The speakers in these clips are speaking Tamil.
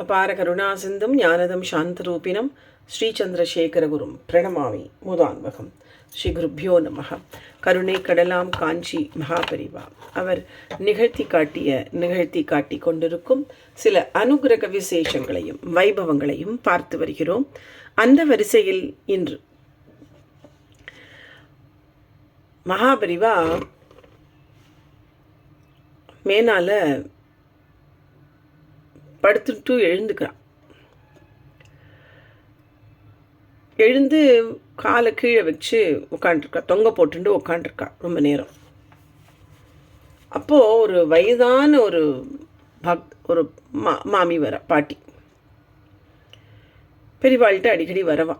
அபார கருணாசிந்தும் ஞானதம் சாந்தரூபிணம் ஸ்ரீச்சந்திரசேகரகுரும் பிரணமாமி முதான்வகம் ஸ்ரீ குருப்பியோ நமக கருணை கடலாம் காஞ்சி மகாபரிவா. அவர் நிகழ்த்தி காட்டிய நிகழ்த்தி காட்டி கொண்டிருக்கும் சில அனுகிரக விசேஷங்களையும் வைபவங்களையும் பார்த்து வருகிறோம். அந்த வரிசையில் இன்று மகாபரிவா மேனால படுத்துட்டு எழுந்துக்கிறான். எழுந்து காலை கீழே வச்சு உட்காண்ட்ருக்கா தொங்க போட்டுட்டு உட்காண்ட்ருக்கா ரொம்ப நேரம். அப்போது ஒரு வயதான ஒரு பக் ஒரு மா மாமி வர பாட்டி. பெரியவாள்கிட்ட அடிக்கடி வரவா.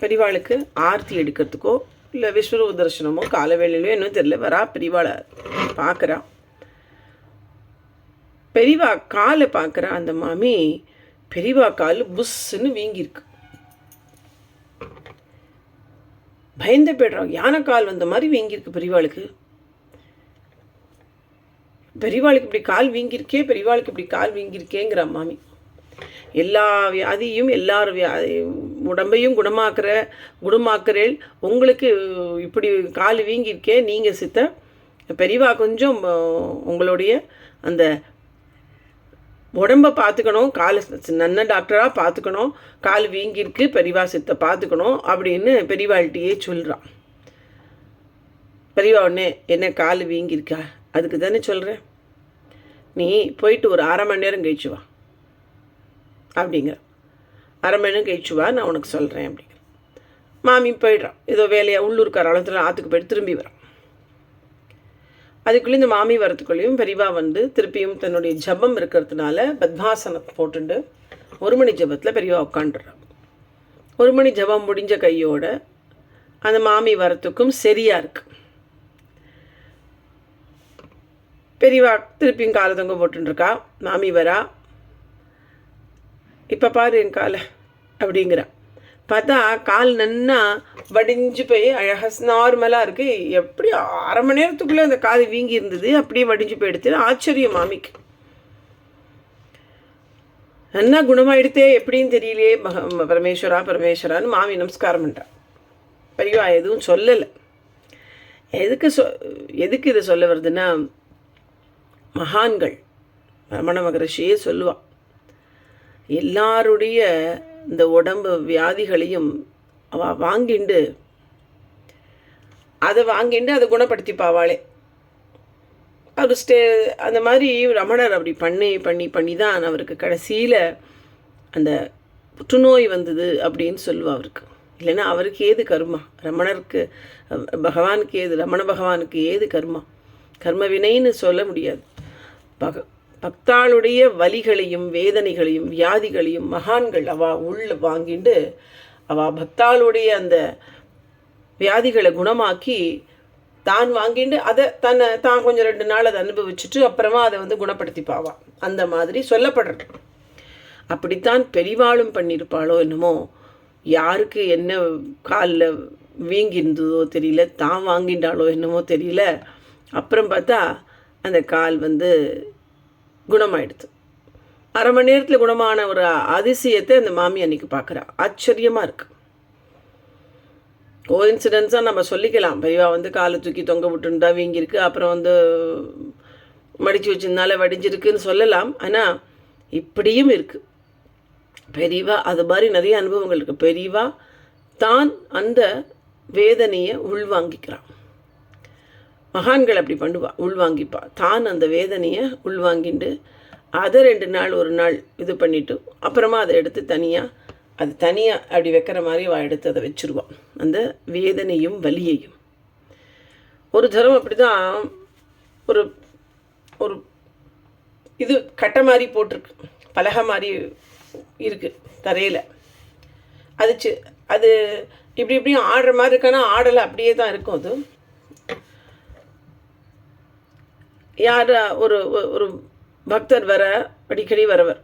பெரியவாளுக்கு ஆர்த்தி எடுக்கிறதுக்கோ இல்லை விஸ்வரூப தரிசனமோ வேலையிலோ என்னன்னு தெரியல. வரா பெரிவாளை பார்க்குறா பெரியவா காலை பார்க்குற அந்த மாமி பெரியவா கால் புஷ்ஷுன்னு வீங்கியிருக்கு. பயந்து போய்டுறாங்க யானை கால் வந்த மாதிரி வீங்கியிருக்கு பெரியவாளுக்கு பெரியவாளுக்கு இப்படி கால் வீங்கியிருக்கே பெரியவாளுக்கு இப்படி கால் வீங்கியிருக்கேங்கிற மாமி. எல்லா வியாதியும் எல்லார் வியாதி உடம்பையும் குணமாக்குற குணமாக்குறேன் உங்களுக்கு இப்படி கால் வீங்கியிருக்கே நீங்கள் சித்த பெரியவா கொஞ்சம் உங்களுடைய அந்த உடம்பை பார்த்துக்கணும் கால் நல்ல டாக்டராக பார்த்துக்கணும் கால் வீங்கியிருக்கு பெரியவா சித்தை பார்த்துக்கணும் அப்படின்னு பெரியவாள்கிட்டயே சொல்கிறான் பெரியவா உடனே என்ன கால் வீங்கியிருக்கா? அதுக்கு தானே சொல்கிறேன் நீ போயிட்டு ஒரு அரை மணி நேரம் கழிச்சு வா. அப்படிங்கிற. அரை மணி நேரம் கழிச்சு வா நான் உனக்கு சொல்கிறேன் அப்படிங்கிற. மாமி போயிடுறான். ஏதோ வேலையாக உள்ளூர்க்கார அளத்தில் ஆற்றுக்கு போயிட்டு திரும்பி வரான். அதுக்குள்ளே இந்த மாமி வரத்துக்குள்ளேயும் பெரிவா வந்து திருப்பியும் தன்னுடைய ஜபம் இருக்கிறதுனால பத்மாசனம் போட்டுண்டு ஒரு மணி ஜபத்தில் பெரியவா உட்காண்டுறான் ஒரு மணி ஜபம் முடிஞ்ச கையோட அந்த மாமி வரத்துக்கும் சரியாக இருக்கு. பெரியவா திருப்பியும் காலை தொங்க போட்டுருக்கா மாமி வரா. இப்போ பாரு என் காலை அப்படிங்கிறா. பார்த்தா கால் நன்னா வடிஞ்சு போய் அழகாக நார்மலாக இருக்குது எப்படி அரை மணி நேரத்துக்குள்ளே அந்த காது வீங்கி இருந்தது அப்படியே வடிஞ்சு போயிடுத்து ஆச்சரியம் மாமிக்கு. நன்னா குணமாயிடுத்தே எப்படின்னு தெரியலையே. மக பரமேஸ்வரா பரமேஸ்வரான்னு மாமி நமஸ்காரம் பண்ணுறான் பெரியவா எதுவும் சொல்லலை. எதுக்கு சொ எதுக்கு இதை சொல்ல வருதுன்னா மகான்கள் ரமண மகரிஷியே சொல்லுவாள் எல்லாருடைய இந்த உடம்பு வியாதிகளையும் அவள் வாங்கிண்டு அதை வாங்கிண்டு அதை குணப்படுத்திப்பாவாளே. அவர் ஸ்டே அந்த மாதிரி ரமணர் அப்படி பண்ணி பண்ணி பண்ணி தான் அவருக்கு கடைசியில் அந்த புற்றுநோய் வந்தது அப்படின்னு சொல்லுவா அவருக்கு. இல்லைன்னா அவருக்கு ஏது கர்மா? ரமணருக்கு பகவானுக்கு ஏது ரமண பகவானுக்கு ஏது கர்மா? கர்ம வினைன்னு சொல்ல முடியாது. பக பக்தாளுடைய வலிகளையும் வேதனைகளையும் வியாதிகளையும் மகான்கள் அவா உள்ள வாங்கிட்டு அவா பக்தாளுடைய அந்த வியாதிகளை குணமாக்கி தான் வாங்கிட்டு அதை தன்னை தான் கொஞ்சம் ரெண்டு நாள் அதை அனுபவிச்சுட்டு அப்புறமா அதை வந்து குணப்படுத்திப்பாவா. அந்த மாதிரி சொல்லப்படுறது அப்படித்தான் பெரிவாளும் பண்ணியிருப்பாளோ என்னமோ. யாருக்கு என்ன காலில் வீங்கி இருந்ததோ தெரியல தான் வாங்கிட்டாளோ என்னமோ தெரியல. அப்புறம் பார்த்தா அந்த கால் வந்து குணமாயிடுது. அரை மணி நேரத்தில் குணமான ஒரு அதிசயத்தை அந்த மாமி அன்னைக்கு பார்க்குறா. ஆச்சரியமாக இருக்கு. கோஇன்சிடென்ஸாக நம்ம சொல்லிக்கலாம். பெரியவா வந்து காலை தூக்கி தொங்க விட்டுருந்தா வீங்கியிருக்கு. அப்புறம் வந்து மடித்து வச்சிருந்தால வடிஞ்சிருக்குன்னு சொல்லலாம். ஆனால் இப்படியும் இருக்குது பெரியவா அது மாதிரி நிறைய அனுபவங்கள் இருக்குது பெரியவா தான் அந்த வேதனையை உள்வாங்கிக்கிறான். மகான்கள் அப்படி பண்ணுவா உள்வாங்கிப்பா. தான் அந்த வேதனையை உள்வாங்கிட்டு அதை ரெண்டு நாள் ஒரு நாள் இது பண்ணிவிட்டு அப்புறமா அதை எடுத்து தனியாக அது தனியாக அப்படி வைக்கிற மாதிரி அவள் எடுத்து அதை வச்சுருவான் அந்த வேதனையும் வலியையும். ஒரு தரம் அப்படி தான் ஒரு ஒரு இது கட்டை மாதிரி போட்டிருக்கு. பலகை மாதிரி இருக்குது தரையில். அது அது இப்படி இப்படியும் ஆடுற மாதிரி இருக்கானா ஆடலை அப்படியே தான் இருக்கும் அது. யார் ஒரு ஒரு பக்தர் வர அடிக்கடி வரவர்.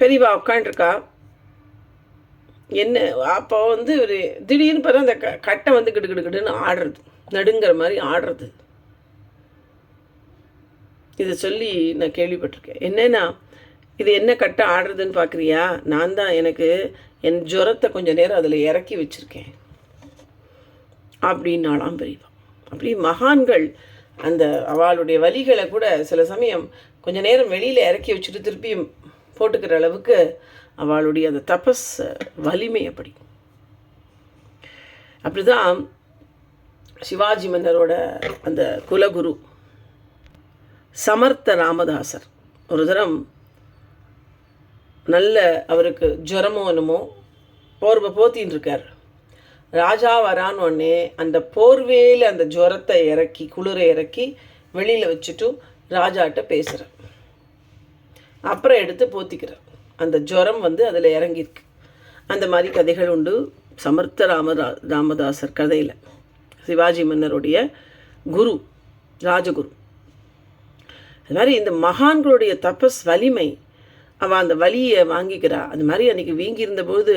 பெரியவா உட்காண்டிருக்கா என்ன அப்போ வந்து ஒரு திடீர்னு பார்த்தா அந்த க கட்டை வந்து கிடு கிடுன்னு ஆடுறது. நடுங்கிற மாதிரி ஆடுறது. இதை சொல்லி நான் கேள்விப்பட்டிருக்கேன். என்னென்னா இது என்ன கட்டை ஆடுறதுன்னு பார்க்குறியா? நான் தான் எனக்கு என் ஜுரத்தை கொஞ்ச நேரம் அதில் இறக்கி வச்சுருக்கேன். அப்படின்னாலாம் பெரியவா. அப்படி மகான்கள் அந்த அவளுடைய வலிகளை கூட சில சமயம் கொஞ்ச நேரம் வெளியில் இறக்கி வச்சுட்டு திருப்பியும் போட்டுக்கிற அளவுக்கு அவளுடைய அந்த தபஸ் வலிமை அப்படி. அப்படிதான் சிவாஜி மன்னரோட அந்த குலகுரு சமர்த்த ராமதாசர். ஒரு தரம் நல்ல அவருக்கு ஜுரமோ என்னமோ போர்வை போத்தின்னு இருக்கார். ராஜா வரான்னு உடனே அந்த போர்வேயில் அந்த ஜுரத்தை இறக்கி குளிரை இறக்கி வெளியில் வச்சுட்டு ராஜாட்ட பேசுகிறார் அப்புறம் எடுத்து போத்திக்கிறார். அந்த ஜுரம் வந்து அதில் இறங்கியிருக்கு. அந்த மாதிரி கதைகள் உண்டு. சமர்த்த ராமதா ராமதாசர் கதையில். சிவாஜி மன்னருடைய குரு ராஜகுரு. அது மாதிரி இந்த மகான்களுடைய தபஸ் வலிமை அவள் அந்த வலியை வாங்கிக்கிறா. அது மாதிரி அன்றைக்கி வீங்கி இருந்தபோது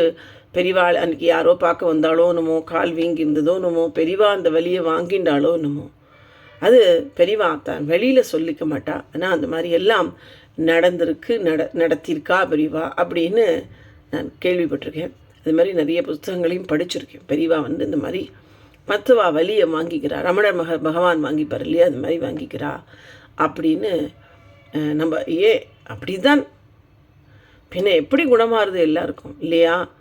பெரியவாள் அன்றைக்கி யாரோ பார்க்க வந்தாலோ என்னமோ கால் வீங்கி இருந்ததோ என்னமோ பெரியவா அந்த வலியை வாங்கிண்டாலோ என்னமோ. அது பெரியவா தான் வெளியில் சொல்லிக்க மாட்டா. ஆனால் அந்த மாதிரி எல்லாம் நடந்திருக்கு நட நடத்தியிருக்கா பெரியவா அப்படின்னு நான் கேள்விப்பட்டிருக்கேன். அது மாதிரி நிறைய புஸ்தகங்களையும் படிச்சிருக்கேன். பெரியவா வந்து இந்த மாதிரி மத்துவா வலியை வாங்கிக்கிறா. ரமணர் மக பகவான் வாங்கிப்பார் இல்லையா? அது மாதிரி வாங்கிக்கிறா அப்படின்னு நம்ம ஏ அப்படி தான் பின்ன எப்படி குணமாறுது எல்லாருக்கும்? இல்லையா?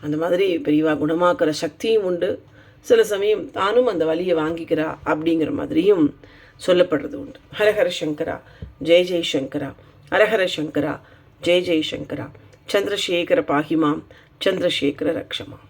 அந்த மாதிரி பெரியவா குணமாக்குற சக்தியும் உண்டு. சில சமயம் தானும் அந்த வலியை வாங்கிக்கிறா அப்படிங்கிற மாதிரியும் சொல்லப்படுறது உண்டு. ஹரஹர சங்கரா ஜெய் ஜெய் சங்கரா ஹரஹர சங்கரா ஜெய் ஜெய் சங்கரா சந்திரசேகர பாகிமாம் சந்திரசேகர ரக்ஷமாம்.